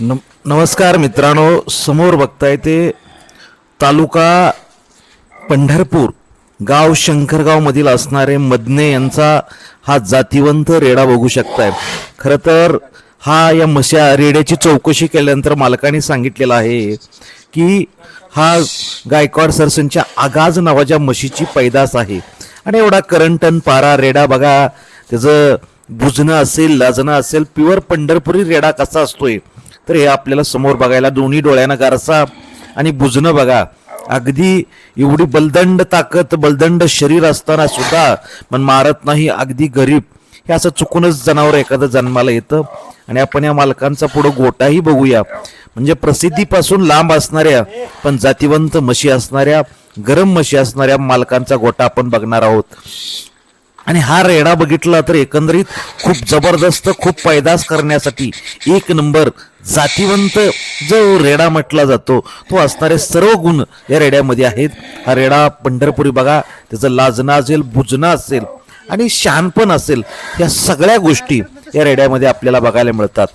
नम नमस्कार मित्रांनो समोर बघताय ते तालुका पंढरपूर गाव शंकरगावमधील असणारे मदने यांचा हा जातिवंत रेडा बघू शकताय. खरं तर हा या मशा रेड्याची चौकशी केल्यानंतर मालकाने सांगितलेलं आहे की हा गायकवाड सरसनच्या आगाज नावाच्या म्हशीची पैदास आहे. आणि एवढा करंटन पारा रेडा बघा त्याचं बुजणं असेल लाजणं असेल प्युअर पंढरपुरी रेडा कसा असतोय? तर हे आपल्याला समोर बघायला दोन्ही डोळ्यांना गारसा आणि बुजणं बघा. अगदी एवढी बलदंड ताकद बलदंड शरीर असताना सुद्धा पण मारत नाही अगदी गरीब. हे असं चुकूनच जनावर एखादं जन्माला येतं. आणि आपण या मालकांचा पुढं गोटाही बघूया. म्हणजे प्रसिद्धीपासून लांब असणाऱ्या पण जातिवंत म्हशी असणाऱ्या गरम म्हशी असणाऱ्या मालकांचा गोटा आपण बघणार आहोत. आणि हा रेडा बघितला तर एकंदरीत खूप जबरदस्त खूप पैदास करण्यासाठी एक नंबर जातिवंत जो रेडा म्हटला जातो तो असणारे सर्व गुण या रेड्यामध्ये आहेत. हा रेडा पंढरपुरी बघा त्याचं लाजणं असेल भुजणं असेल आणि शहाणपण असेल या सगळ्या गोष्टी या रेड्यामध्ये आपल्याला बघायला मिळतात.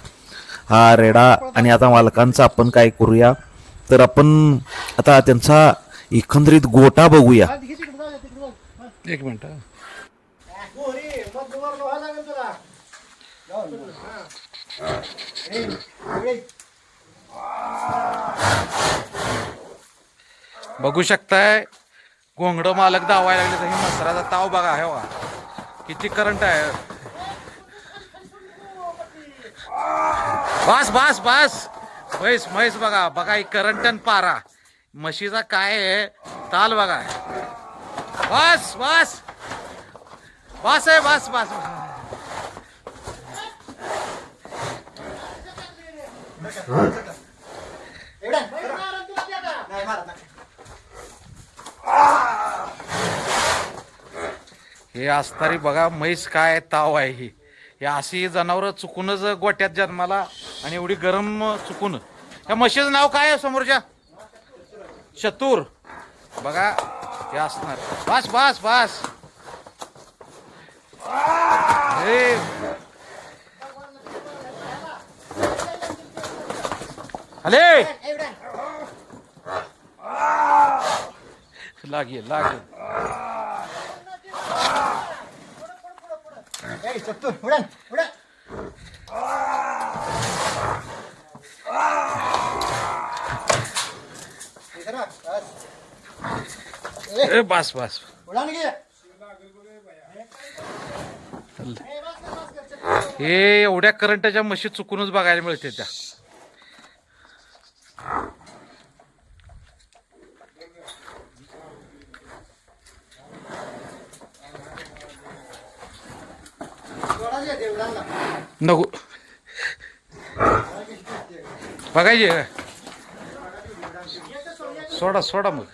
हा रेडा आणि आता मालकांचा आपण काय करूया? तर आपण आता त्यांचा एकंदरीत गोटा बघूया. एक मिनटं हा. बघू शकताय घोंगड मालक दावायला लागले तर हे मसराचा ताव बघा हे बघा. किती करंट आहे. बस बस बस. म्हैस म्हैस बघा बघा ही करंट आणि पारा. म्हशीचा काय आहे ताल बघा. बस बस. बस आहे बस बस हे असतारी बघा म्हैस काय ताव आहे ही. हे अशी जनावर चुकूनच गोट्यात जन्माला आणि एवढी गरम चुकून. या म्हशीचं नाव काय आहे समोरच्या? चतुर बघा हे असणार. बस बस बस हे अले लागे लागे. ए, बस. बस हे एवढ्या करंटच्या म्हशी चुकूनच बघायला मिळते त्या. नको बघायचे का? सोडा सोडा मग